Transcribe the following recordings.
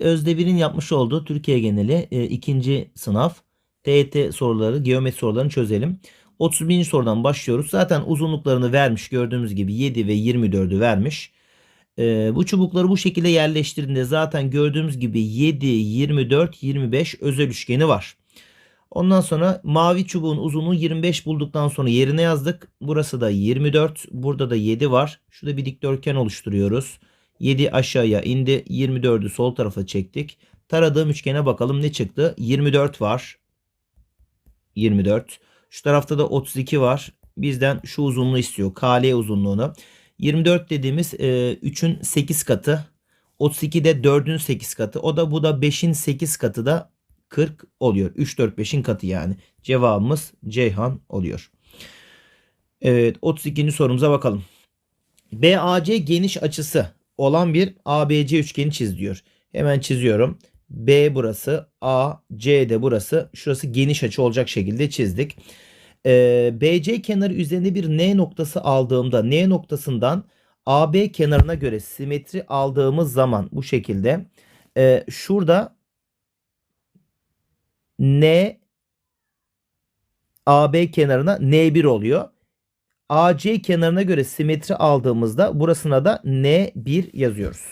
Özdevir'in yapmış olduğu Türkiye geneli e, ikinci sınav TYT soruları, geometri sorularını çözelim. 31. sorudan başlıyoruz. Zaten uzunluklarını vermiş gördüğümüz gibi 7 ve 24'ü vermiş. E, bu çubukları bu şekilde yerleştirdiğinde zaten gördüğümüz gibi 7, 24, 25 özel üçgeni var. Ondan sonra mavi çubuğun uzunluğu 25 bulduktan sonra yerine yazdık. Burası da 24. Burada da 7 var. Şurada bir dikdörtgen oluşturuyoruz. 7 aşağıya indi. 24'ü sol tarafa çektik. Taradığım üçgene bakalım ne çıktı? 24 var. 24. Şu tarafta da 32 var. Bizden şu uzunluğu istiyor. KL uzunluğunu. 24 dediğimiz e, 3'ün 8 katı. 32 de 4'ün 8 katı. O da bu da 5'in 8 katı da 40 oluyor. 3, 4, 5'in katı yani. Cevabımız Ceyhan oluyor. Evet 32. sorumuza bakalım. BAC geniş açısı olan bir ABC üçgeni çiz diyor. Hemen çiziyorum. B burası, A, C de burası. Şurası geniş açı olacak şekilde çizdik. Ee, BC kenarı üzerinde bir N noktası aldığımda N noktasından AB kenarına göre simetri aldığımız zaman bu şekilde e, şurada N AB kenarına N1 oluyor. AC kenarına göre simetri aldığımızda burasına da N1 yazıyoruz.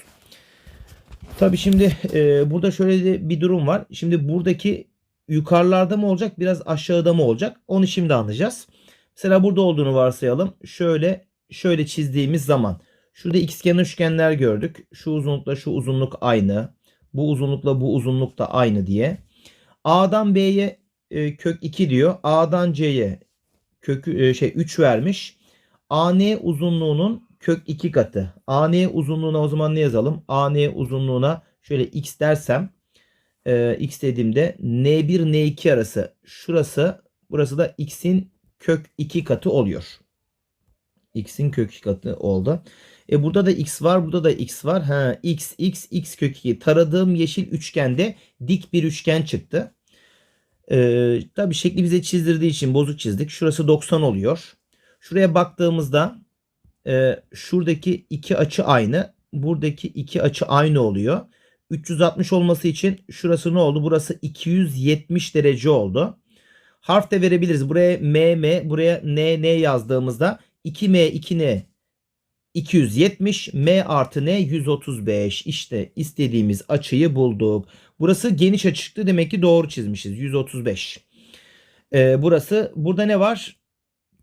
Tabi şimdi e, burada şöyle bir durum var. Şimdi buradaki yukarılarda mı olacak biraz aşağıda mı olacak onu şimdi anlayacağız. Mesela burada olduğunu varsayalım. Şöyle şöyle çizdiğimiz zaman şurada ikizkenar üçgenler gördük. Şu uzunlukla şu uzunluk aynı. Bu uzunlukla bu uzunluk da aynı diye. A'dan B'ye e, kök 2 diyor. A'dan C'ye kök e, şey 3 vermiş. AN uzunluğunun kök 2 katı. AN uzunluğuna o zaman ne yazalım? AN uzunluğuna şöyle x dersem e, x dediğimde n1 n2 arası şurası burası da x'in kök 2 katı oluyor. x'in kök 2 katı oldu. E burada da x var, burada da x var. Ha x x x kök 2. Taradığım yeşil üçgende dik bir üçgen çıktı. Ee, tabii şekli bize çizdirdiği için bozuk çizdik. Şurası 90 oluyor. Şuraya baktığımızda e, şuradaki iki açı aynı. Buradaki iki açı aynı oluyor. 360 olması için şurası ne oldu? Burası 270 derece oldu. Harf de verebiliriz. Buraya M, M, buraya N, N yazdığımızda 2M, 2N 270, M artı N 135. İşte istediğimiz açıyı bulduk. Burası geniş açı çıktı. Demek ki doğru çizmişiz. 135. Ee, burası burada ne var?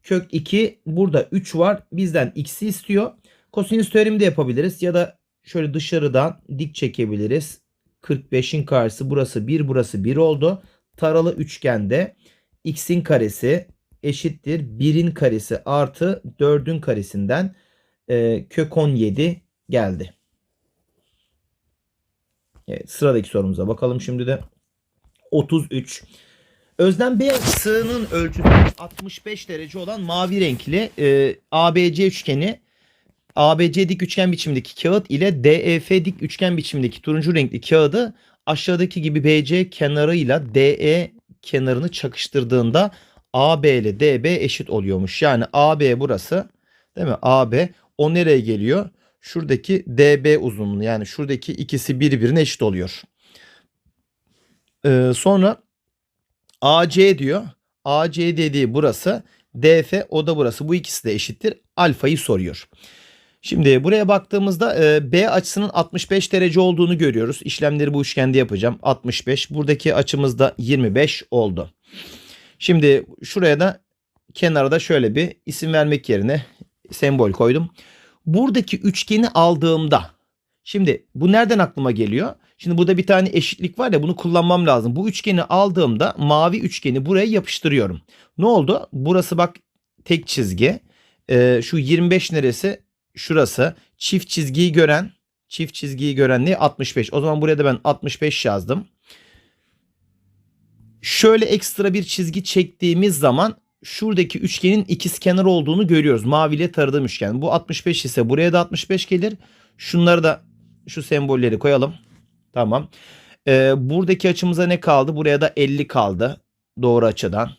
Kök 2. Burada 3 var. Bizden x'i istiyor. Kosinüs teoremi de yapabiliriz. Ya da şöyle dışarıdan dik çekebiliriz. 45'in karşısı burası 1 burası 1 oldu. Taralı üçgende x'in karesi eşittir 1'in karesi artı 4'ün karesinden e, kök 17 geldi. Evet, sıradaki sorumuza bakalım şimdi de. 33. Özlem B sığının ölçüsü 65 derece olan mavi renkli e, ABC üçgeni ABC dik üçgen biçimindeki kağıt ile DEF dik üçgen biçimindeki turuncu renkli kağıdı aşağıdaki gibi BC kenarıyla DE kenarını çakıştırdığında AB ile DB eşit oluyormuş. Yani AB burası değil mi? AB o nereye geliyor? Şuradaki DB uzunluğu yani şuradaki ikisi birbirine eşit oluyor. Ee, sonra AC diyor. AC dediği burası. DF o da burası. Bu ikisi de eşittir. Alfayı soruyor. Şimdi buraya baktığımızda e, B açısının 65 derece olduğunu görüyoruz. İşlemleri bu üçgende yapacağım. 65. Buradaki açımız da 25 oldu. Şimdi şuraya da kenarda şöyle bir isim vermek yerine sembol koydum. Buradaki üçgeni aldığımda şimdi bu nereden aklıma geliyor? Şimdi burada bir tane eşitlik var ya bunu kullanmam lazım. Bu üçgeni aldığımda mavi üçgeni buraya yapıştırıyorum. Ne oldu? Burası bak tek çizgi. Ee, şu 25 neresi? Şurası. Çift çizgiyi gören çift çizgiyi gören ne? 65. O zaman buraya da ben 65 yazdım. Şöyle ekstra bir çizgi çektiğimiz zaman şuradaki üçgenin ikizkenar olduğunu görüyoruz. Mavi ile taradığım üçgen. Bu 65 ise buraya da 65 gelir. Şunları da şu sembolleri koyalım. Tamam. Ee, buradaki açımıza ne kaldı? Buraya da 50 kaldı. Doğru açıdan.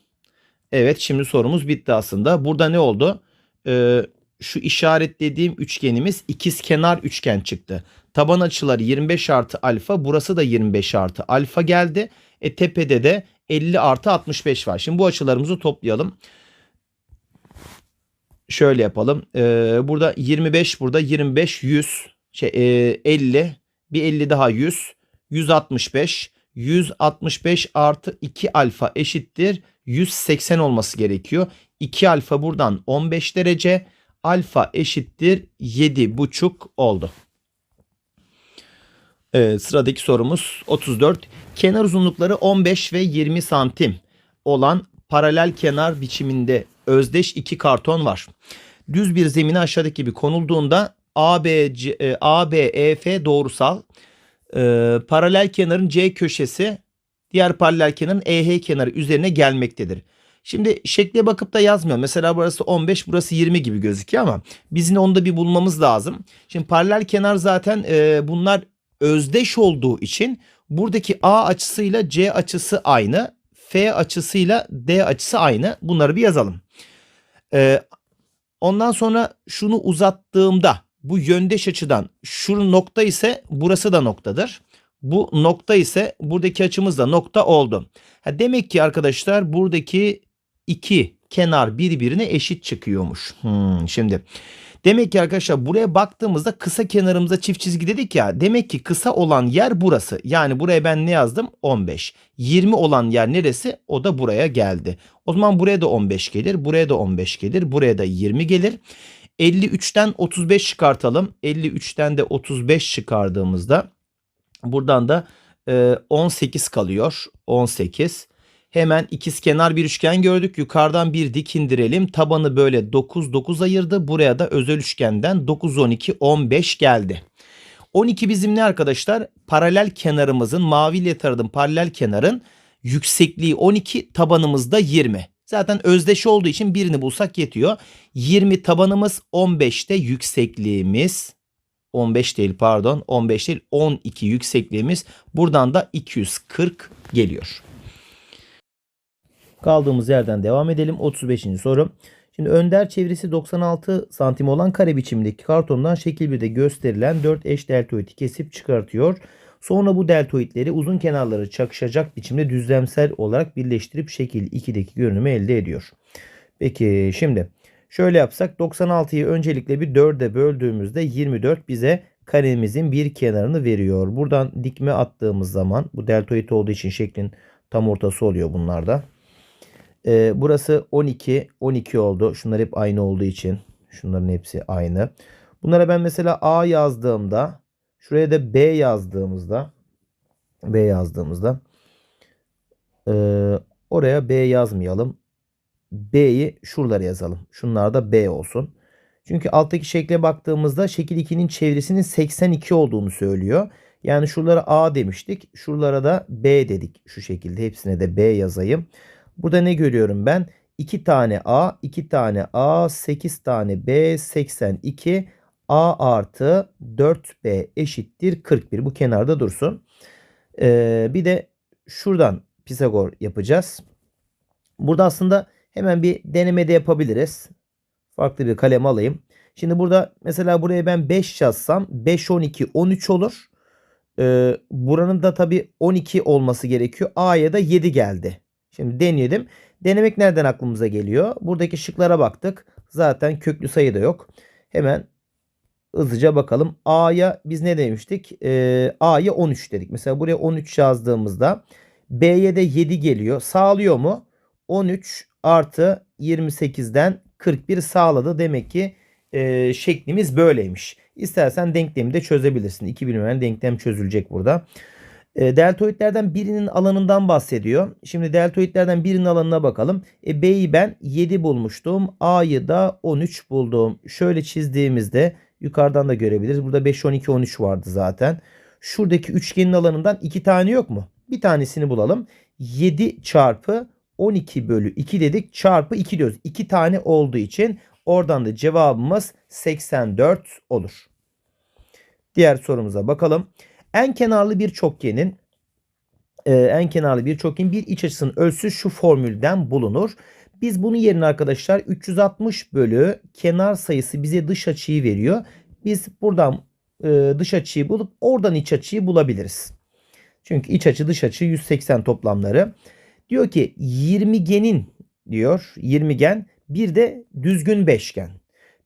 Evet şimdi sorumuz bitti aslında. Burada ne oldu? Ee, şu işaretlediğim üçgenimiz ikiz kenar üçgen çıktı. Taban açıları 25 artı alfa burası da 25 artı alfa geldi. E tepede de 50 artı 65 var. Şimdi bu açılarımızı toplayalım. Şöyle yapalım. Ee, burada 25 burada 25 100 şey, e, 50 bir 50 daha 100 165 165 artı 2 alfa eşittir 180 olması gerekiyor. 2 alfa buradan 15 derece alfa eşittir 7,5 oldu. Evet, sıradaki sorumuz 34. Kenar uzunlukları 15 ve 20 santim olan paralel kenar biçiminde özdeş iki karton var. Düz bir zemine aşağıdaki gibi konulduğunda AB, e, EF doğrusal e, paralel kenarın C köşesi diğer paralel kenarın EH kenarı üzerine gelmektedir. Şimdi şekle bakıp da yazmıyor. Mesela burası 15 burası 20 gibi gözüküyor ama biz yine onu da bir bulmamız lazım. Şimdi paralel kenar zaten e, bunlar özdeş olduğu için buradaki A açısıyla C açısı aynı. F açısıyla D açısı aynı. Bunları bir yazalım. Ee, ondan sonra şunu uzattığımda bu yöndeş açıdan şu nokta ise burası da noktadır. Bu nokta ise buradaki açımız da nokta oldu. Ha, demek ki arkadaşlar buradaki iki kenar birbirine eşit çıkıyormuş. Hmm, şimdi demek ki arkadaşlar buraya baktığımızda kısa kenarımıza çift çizgi dedik ya. Demek ki kısa olan yer burası. Yani buraya ben ne yazdım? 15. 20 olan yer neresi? O da buraya geldi. O zaman buraya da 15 gelir. Buraya da 15 gelir. Buraya da 20 gelir. 53'ten 35 çıkartalım. 53'ten de 35 çıkardığımızda buradan da e, 18 kalıyor. 18. Hemen ikizkenar bir üçgen gördük. Yukarıdan bir dik indirelim. Tabanı böyle 9 9 ayırdı. Buraya da özel üçgenden 9 12 15 geldi. 12 bizim ne arkadaşlar? Paralel kenarımızın maviyle taradım paralel kenarın yüksekliği 12 tabanımız da 20. Zaten özdeş olduğu için birini bulsak yetiyor. 20 tabanımız 15'te yüksekliğimiz 15 değil pardon 15 değil 12 yüksekliğimiz buradan da 240 geliyor. Kaldığımız yerden devam edelim. 35. soru. Şimdi önder çevresi 96 santim olan kare biçimdeki kartondan şekil 1'de gösterilen 4 eş deltoidi kesip çıkartıyor. Sonra bu deltoidleri uzun kenarları çakışacak biçimde düzlemsel olarak birleştirip şekil 2'deki görünümü elde ediyor. Peki şimdi şöyle yapsak 96'yı öncelikle bir 4'e böldüğümüzde 24 bize karemizin bir kenarını veriyor. Buradan dikme attığımız zaman bu deltoid olduğu için şeklin tam ortası oluyor bunlarda. Ee, burası 12, 12 oldu. Şunlar hep aynı olduğu için. Şunların hepsi aynı. Bunlara ben mesela A yazdığımda, şuraya da B yazdığımızda, B yazdığımızda, e, oraya B yazmayalım. B'yi şuralara yazalım. Şunlar da B olsun. Çünkü alttaki şekle baktığımızda şekil 2'nin çevresinin 82 olduğunu söylüyor. Yani şuralara A demiştik. Şuralara da B dedik. Şu şekilde hepsine de B yazayım. Burada ne görüyorum ben? 2 tane A, 2 tane A, 8 tane B, 82 A artı 4B eşittir 41. Bu kenarda dursun. Ee, bir de şuradan Pisagor yapacağız. Burada aslında hemen bir deneme de yapabiliriz. Farklı bir kalem alayım. Şimdi burada mesela buraya ben 5 yazsam 5, 12, 13 olur. Ee, buranın da tabi 12 olması gerekiyor. A'ya da 7 geldi. Şimdi deneyelim. Denemek nereden aklımıza geliyor? Buradaki şıklara baktık. Zaten köklü sayı da yok. Hemen hızlıca bakalım. A'ya biz ne demiştik? Ee, A'ya 13 dedik. Mesela buraya 13 yazdığımızda B'ye de 7 geliyor. Sağlıyor mu? 13 artı 28'den 41 sağladı. Demek ki e, şeklimiz böyleymiş. İstersen denklemi de çözebilirsin. İki bilinmeyen denklem çözülecek burada. E, deltoidlerden birinin alanından bahsediyor. Şimdi deltoidlerden birinin alanına bakalım. E, B'yi ben 7 bulmuştum. A'yı da 13 buldum. Şöyle çizdiğimizde yukarıdan da görebiliriz. Burada 5, 12, 13 vardı zaten. Şuradaki üçgenin alanından 2 tane yok mu? Bir tanesini bulalım. 7 çarpı 12 bölü 2 dedik. Çarpı 2 diyoruz. 2 tane olduğu için oradan da cevabımız 84 olur. Diğer sorumuza bakalım. En kenarlı bir çokgenin e, en kenarlı bir çokgenin bir iç açısının ölçüsü şu formülden bulunur. Biz bunun yerine arkadaşlar 360 bölü kenar sayısı bize dış açıyı veriyor. Biz buradan e, dış açıyı bulup oradan iç açıyı bulabiliriz. Çünkü iç açı dış açı 180 toplamları. Diyor ki 20genin diyor 20gen bir de düzgün beşgen.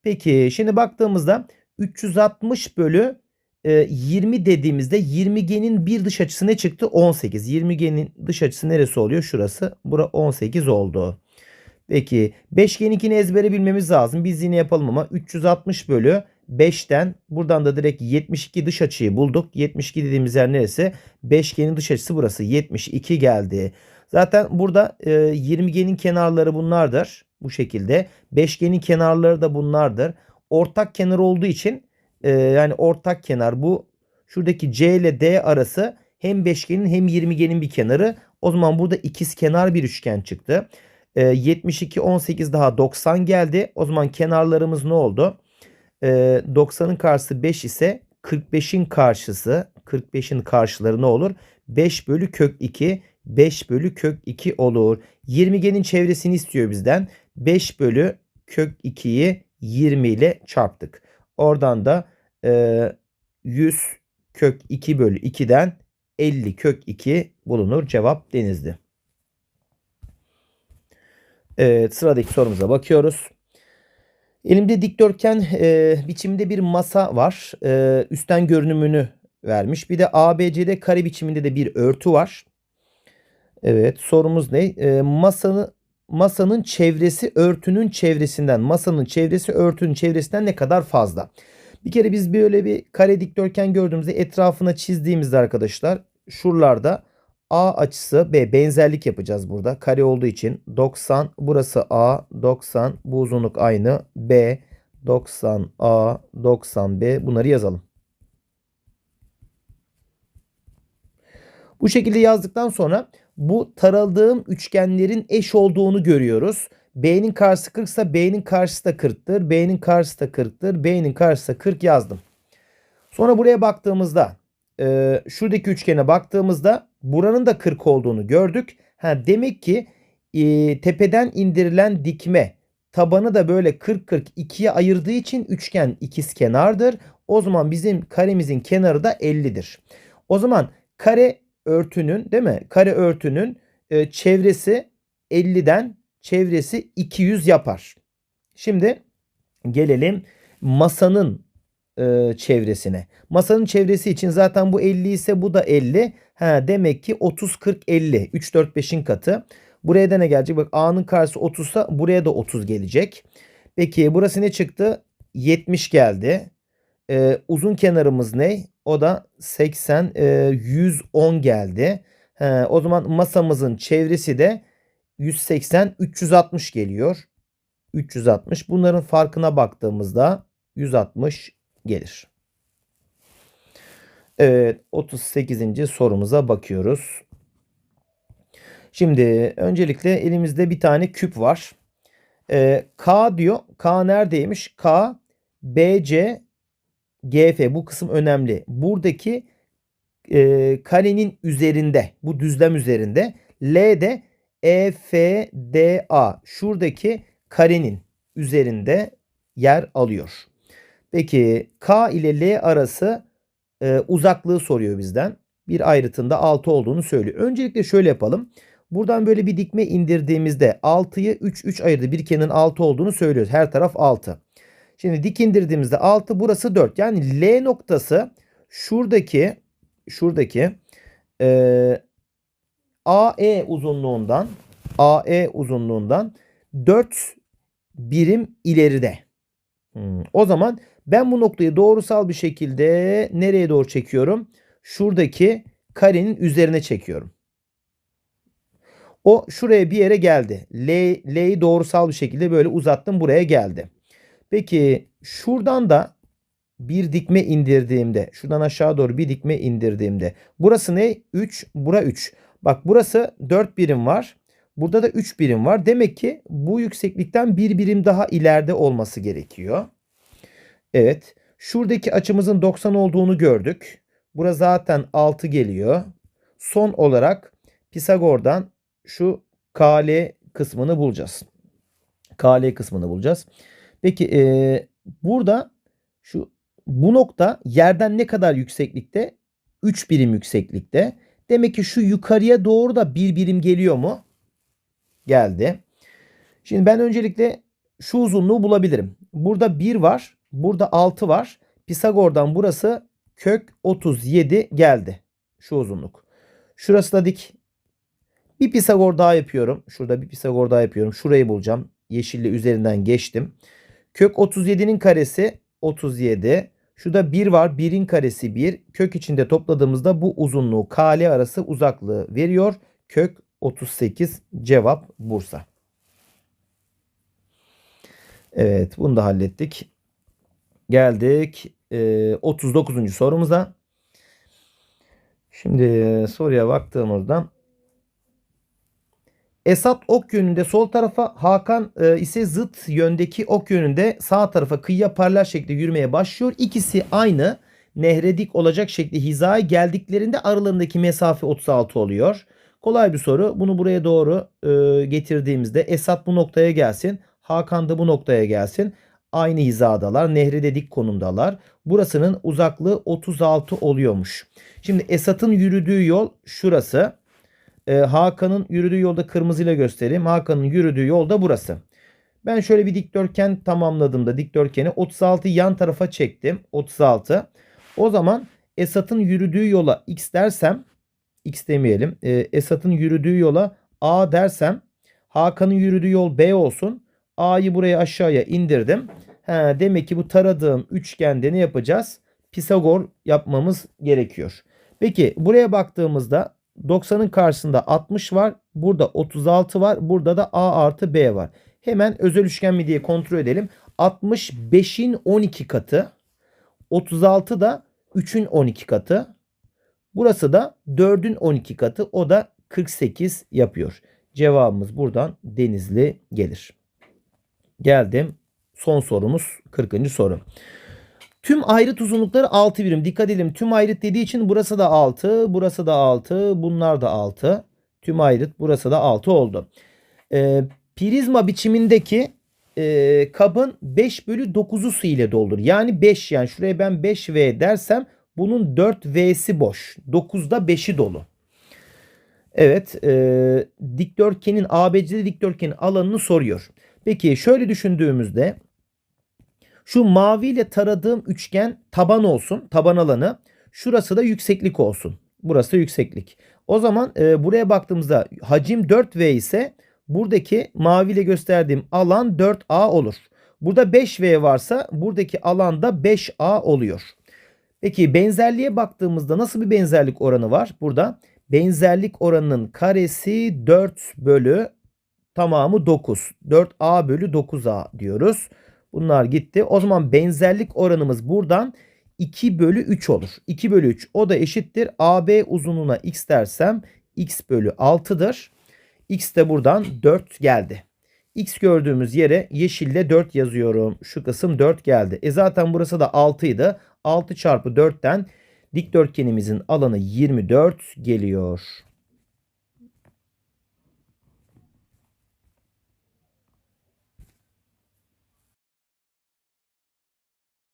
Peki şimdi baktığımızda 360 bölü 20 dediğimizde 20genin bir dış açısı ne çıktı? 18. 20genin dış açısı neresi oluyor? Şurası. Bura 18 oldu. Peki beşgeninkini ezbere bilmemiz lazım. Biz yine yapalım ama 360 bölü 5'ten buradan da direkt 72 dış açıyı bulduk. 72 dediğimiz yer neresi? Beşgenin dış açısı burası. 72 geldi. Zaten burada e, 20genin kenarları bunlardır. Bu şekilde. Beşgenin kenarları da bunlardır. Ortak kenar olduğu için e, yani ortak kenar bu. Şuradaki C ile D arası hem beşgenin hem 20genin bir kenarı. O zaman burada ikiz kenar bir üçgen çıktı. E, 72 18 daha 90 geldi. O zaman kenarlarımız ne oldu? E, 90'ın karşısı 5 ise 45'in karşısı 45'in karşıları ne olur? 5 bölü kök 2 5 bölü kök 2 olur. 20genin çevresini istiyor bizden. 5 bölü kök 2'yi 20 ile çarptık. Oradan da e, 100 kök 2 bölü 2'den 50 kök 2 bulunur. Cevap denizdi. Evet sıradaki sorumuza bakıyoruz. Elimde dikdörtgen e, biçimde bir masa var. E, üstten görünümünü vermiş. Bir de ABCD kare biçiminde de bir örtü var. Evet sorumuz ne? E, masanın masanın çevresi örtünün çevresinden masanın çevresi örtünün çevresinden ne kadar fazla? Bir kere biz böyle bir kare dikdörtgen gördüğümüzde etrafına çizdiğimizde arkadaşlar şuralarda A açısı B benzerlik yapacağız burada. Kare olduğu için 90 burası A 90 bu uzunluk aynı B 90 A 90 B bunları yazalım. Bu şekilde yazdıktan sonra bu taraladığım üçgenlerin eş olduğunu görüyoruz. B'nin karşısı 40 ise B'nin karşısı da 40'tır. B'nin karşısı da 40'tır. B'nin karşısı da 40 yazdım. Sonra buraya baktığımızda e, şuradaki üçgene baktığımızda buranın da 40 olduğunu gördük. Ha, demek ki e, tepeden indirilen dikme tabanı da böyle 40-40 ikiye ayırdığı için üçgen ikizkenardır. O zaman bizim karemizin kenarı da 50'dir. O zaman kare örtünün değil mi? Kare örtünün e, çevresi 50'den çevresi 200 yapar. Şimdi gelelim masanın e, çevresine. Masanın çevresi için zaten bu 50 ise bu da 50. Ha, demek ki 30 40 50 3 4 5'in katı. Buraya da ne gelecek? Bak A'nın karşısı 30 ise buraya da 30 gelecek. Peki burası ne çıktı? 70 geldi. Ee, uzun kenarımız ne? O da 80 e, 110 geldi. He, o zaman masamızın çevresi de 180 360 geliyor. 360. Bunların farkına baktığımızda 160 gelir. Evet 38. sorumuza bakıyoruz. Şimdi öncelikle elimizde bir tane küp var. Ee, K diyor. K neredeymiş? K, BC, GF bu kısım önemli. Buradaki e, karenin üzerinde bu düzlem üzerinde L de EFDA şuradaki karenin üzerinde yer alıyor. Peki K ile L arası e, uzaklığı soruyor bizden. Bir ayrıtında 6 olduğunu söylüyor. Öncelikle şöyle yapalım. Buradan böyle bir dikme indirdiğimizde 6'yı 3 3 ayırdı. Bir kenarın 6 olduğunu söylüyoruz. Her taraf 6. Şimdi dik indirdiğimizde 6 burası 4. Yani L noktası şuradaki şuradaki e, AE uzunluğundan AE uzunluğundan 4 birim ileride. Hmm. O zaman ben bu noktayı doğrusal bir şekilde nereye doğru çekiyorum? Şuradaki karenin üzerine çekiyorum. O şuraya bir yere geldi. L, L'yi doğrusal bir şekilde böyle uzattım buraya geldi. Peki şuradan da bir dikme indirdiğimde şuradan aşağı doğru bir dikme indirdiğimde burası ne? 3 bura 3. Bak burası 4 birim var. Burada da 3 birim var. Demek ki bu yükseklikten bir birim daha ileride olması gerekiyor. Evet. Şuradaki açımızın 90 olduğunu gördük. Bura zaten 6 geliyor. Son olarak Pisagor'dan şu KL kısmını bulacağız. KL kısmını bulacağız. Peki e, burada şu bu nokta yerden ne kadar yükseklikte? 3 birim yükseklikte. Demek ki şu yukarıya doğru da bir birim geliyor mu? Geldi. Şimdi ben öncelikle şu uzunluğu bulabilirim. Burada 1 var. Burada 6 var. Pisagor'dan burası kök 37 geldi. Şu uzunluk. Şurası da dik. Bir Pisagor daha yapıyorum. Şurada bir Pisagor daha yapıyorum. Şurayı bulacağım. Yeşille üzerinden geçtim. Kök 37'nin karesi 37. Şurada 1 var. 1'in karesi 1. Kök içinde topladığımızda bu uzunluğu KL arası uzaklığı veriyor. Kök 38 cevap Bursa. Evet bunu da hallettik. Geldik e, 39. sorumuza. Şimdi soruya baktığımızda Esat ok yönünde sol tarafa, Hakan e, ise zıt yöndeki ok yönünde sağ tarafa kıyıya paralel şekilde yürümeye başlıyor. İkisi aynı nehre dik olacak şekli hizaya geldiklerinde aralarındaki mesafe 36 oluyor. Kolay bir soru. Bunu buraya doğru e, getirdiğimizde Esat bu noktaya gelsin. Hakan da bu noktaya gelsin. Aynı hizadalar. Nehre de dik konumdalar. Burasının uzaklığı 36 oluyormuş. Şimdi Esat'ın yürüdüğü yol şurası. Ee, Hakan'ın yürüdüğü yolda kırmızıyla göstereyim. Hakan'ın yürüdüğü yol da burası. Ben şöyle bir dikdörtgen tamamladığımda dikdörtgeni 36 yan tarafa çektim. 36. O zaman Esat'ın yürüdüğü yola x dersem x demeyelim. Ee, Esat'ın yürüdüğü yola a dersem Hakan'ın yürüdüğü yol b olsun. A'yı buraya aşağıya indirdim. He, demek ki bu taradığım üçgende ne yapacağız? Pisagor yapmamız gerekiyor. Peki buraya baktığımızda 90'ın karşısında 60 var. Burada 36 var. Burada da A artı B var. Hemen özel üçgen mi diye kontrol edelim. 60 5'in 12 katı. 36 da 3'ün 12 katı. Burası da 4'ün 12 katı. O da 48 yapıyor. Cevabımız buradan Denizli gelir. Geldim. Son sorumuz 40. soru. Tüm ayrıt uzunlukları 6 birim. Dikkat edelim. Tüm ayrıt dediği için burası da 6. Burası da 6. Bunlar da 6. Tüm ayrıt burası da 6 oldu. Ee, prizma biçimindeki e, kabın 5 bölü 9'u su ile doldur. Yani 5 yani şuraya ben 5V dersem bunun 4V'si boş. 9'da 5'i dolu. Evet e, dikdörtgenin ABC'de dikdörtgenin alanını soruyor. Peki şöyle düşündüğümüzde şu maviyle taradığım üçgen taban olsun. Taban alanı. Şurası da yükseklik olsun. Burası da yükseklik. O zaman e, buraya baktığımızda hacim 4V ise buradaki maviyle gösterdiğim alan 4A olur. Burada 5V varsa buradaki alan da 5A oluyor. Peki benzerliğe baktığımızda nasıl bir benzerlik oranı var? Burada benzerlik oranının karesi 4 bölü tamamı 9. 4A bölü 9A diyoruz. Bunlar gitti. O zaman benzerlik oranımız buradan 2 bölü 3 olur. 2 bölü 3 o da eşittir. AB uzunluğuna x dersem x bölü 6'dır. X de buradan 4 geldi. X gördüğümüz yere yeşille 4 yazıyorum. Şu kısım 4 geldi. E zaten burası da 6 idi. 6 çarpı 4'ten dikdörtgenimizin alanı 24 geliyor.